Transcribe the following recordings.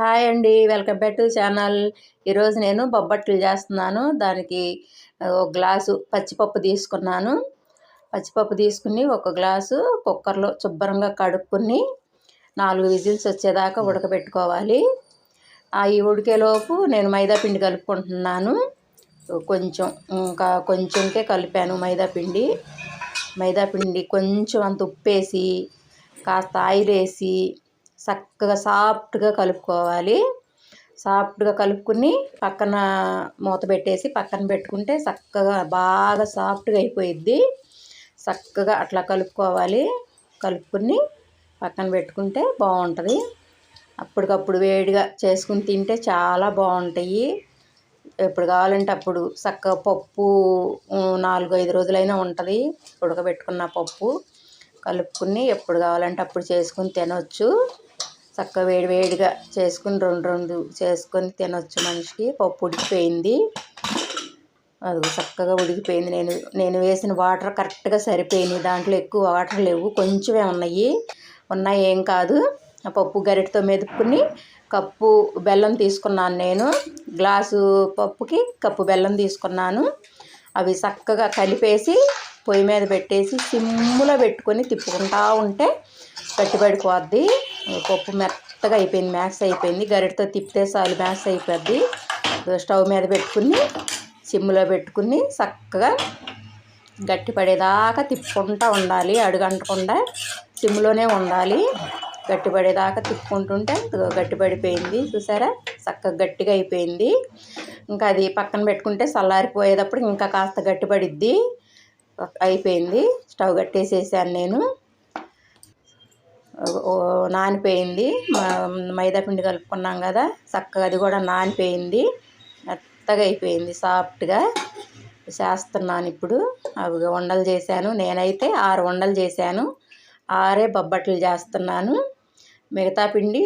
Hi అండి welcome back to channel. ఈరోజు నేను బొబ్బట్లు చేస్తున్నాను. దానికి ఒక గ్లాసు పచ్చిపప్పు తీసుకున్నాను. పచ్చిపప్పు తీసుకుని ఒక గ్లాసు కుక్కర్లో శుభ్రంగా కడుక్కుని నాలుగు విజిల్స్ వచ్చేదాకా ఉడకబెట్టుకోవాలి. అవి ఉడికేలోపు నేను మైదా పిండి కలుపుకుంటున్నాను. కొంచెం ఇంకా కొంచెంకే కలిపాను మైదా పిండి. మైదా పిండి కొంచెం అంత ఉప్పేసి కాస్త ఆయిల్ వేసి చక్కగా సాఫ్ట్గా కలుపుకోవాలి. సాఫ్ట్గా కలుపుకుని పక్కన మూత పెట్టేసి పక్కన పెట్టుకుంటే చక్కగా బాగా సాఫ్ట్గా అయిపోయిద్ది. చక్కగా అట్లా కలుపుకోవాలి. కలుపుకుని పక్కన పెట్టుకుంటే బాగుంటుంది. అప్పటికప్పుడు వేడిగా చేసుకుని తింటే చాలా బాగుంటాయి. ఎప్పుడు కావాలంటే అప్పుడు చక్కగా పప్పు నాలుగు ఐదు రోజులైనా ఉంటుంది. ఉడకబెట్టుకున్న పప్పు కలుపుకుని ఎప్పుడు కావాలంటే అప్పుడు చేసుకుని తినవచ్చు చక్కగా వేడివేడిగా చేసుకుని రెండు రెండు చేసుకొని తినొచ్చు మనిషికి. పప్పు ఉడికిపోయింది. అది చక్కగా ఉడికిపోయింది. నేను నేను వేసిన వాటర్ కరెక్ట్గా సరిపోయినాయి. దాంట్లో ఎక్కువ వాటర్ లేవు. కొంచెమే ఉన్నాయి. ఉన్నాయి ఏం కాదు. ఆ పప్పు గరిటతో మెదుపుకుని కప్పు బెల్లం తీసుకున్నాను నేను. గ్లాసు పప్పుకి కప్పు బెల్లం తీసుకున్నాను. అవి చక్కగా కలిపేసి పొయ్యి మీద పెట్టేసి సిమ్ములో పెట్టుకొని తిప్పుకుంటా ఉంటే గట్టిపడిపోద్ది పప్పు మెత్తగా అయిపోయింది మ్యాక్స్ అయిపోయింది. గరిటతో తిప్పితే చాలు మ్యాక్స్ అయిపోద్ది. స్టవ్ మీద పెట్టుకుని సిమ్లో పెట్టుకుని చక్కగా గట్టి పడేదాకా తిప్పుకుంటూ ఉండాలి. అడుగంటకుండా సిమ్లోనే ఉండాలి. గట్టి పడేదాకా తిప్పుకుంటుంటే గట్టిపడిపోయింది చూసారా? చక్కగా గట్టిగా అయిపోయింది. ఇంకా అది పక్కన పెట్టుకుంటే చల్లారిపోయేటప్పుడు ఇంకా కాస్త గట్టిపడిద్ది అయిపోయింది. స్టవ్ కట్టేసేసాను నేను. నానిపోయింది. మైదా పిండి కలుపుకున్నాం కదా చక్కగా అది కూడా నానిపోయింది. మెత్తగా అయిపోయింది సాఫ్ట్గా. చేస్తున్నాను ఇప్పుడు. అవి వండలు చేశాను. నేనైతే ఆరు వండలు చేశాను. ఆరే బొబ్బట్లు చేస్తున్నాను. మిగతా పిండి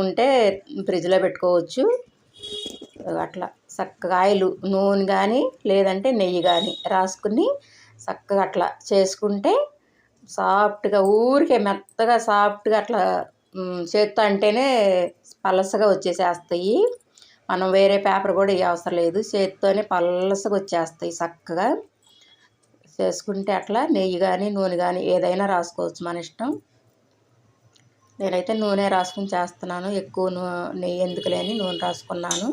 ఉంటే ఫ్రిడ్జ్లో పెట్టుకోవచ్చు. అట్లా చక్కగా ఆయిల్ నూనె కానీ లేదంటే నెయ్యి కానీ రాసుకుని చక్కగా అట్లా చేసుకుంటే సాఫ్ట్గా ఊరికే మెత్తగా సాఫ్ట్గా అట్లా చేత్తో అంటేనే పలసగా వచ్చేసేస్తాయి. మనం వేరే పేపర్ కూడా ఇవ్వ అవసరం లేదు. చేత్తోనే పలసగా వచ్చేస్తాయి చక్కగా. చేసుకుంటే అట్లా నెయ్యి కానీ నూనె కానీ ఏదైనా రాసుకోవచ్చు మన ఇష్టం. నేనైతే నూనె రాసుకుని చేస్తున్నాను. ఎక్కువ నూ నెయ్యి ఎందుకు లేని నూనె రాసుకున్నాను.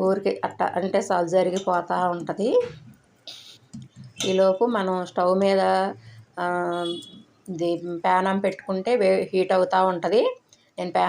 ఊరికి అట్ట అంటే సలు జరిగిపోతూ ఉంటుంది. ఈలోపు మనం స్టవ్ మీద ఇది ప్యానం పెట్టుకుంటే వే హీట్ అవుతూ ఉంటుంది. నేను ప్యాన్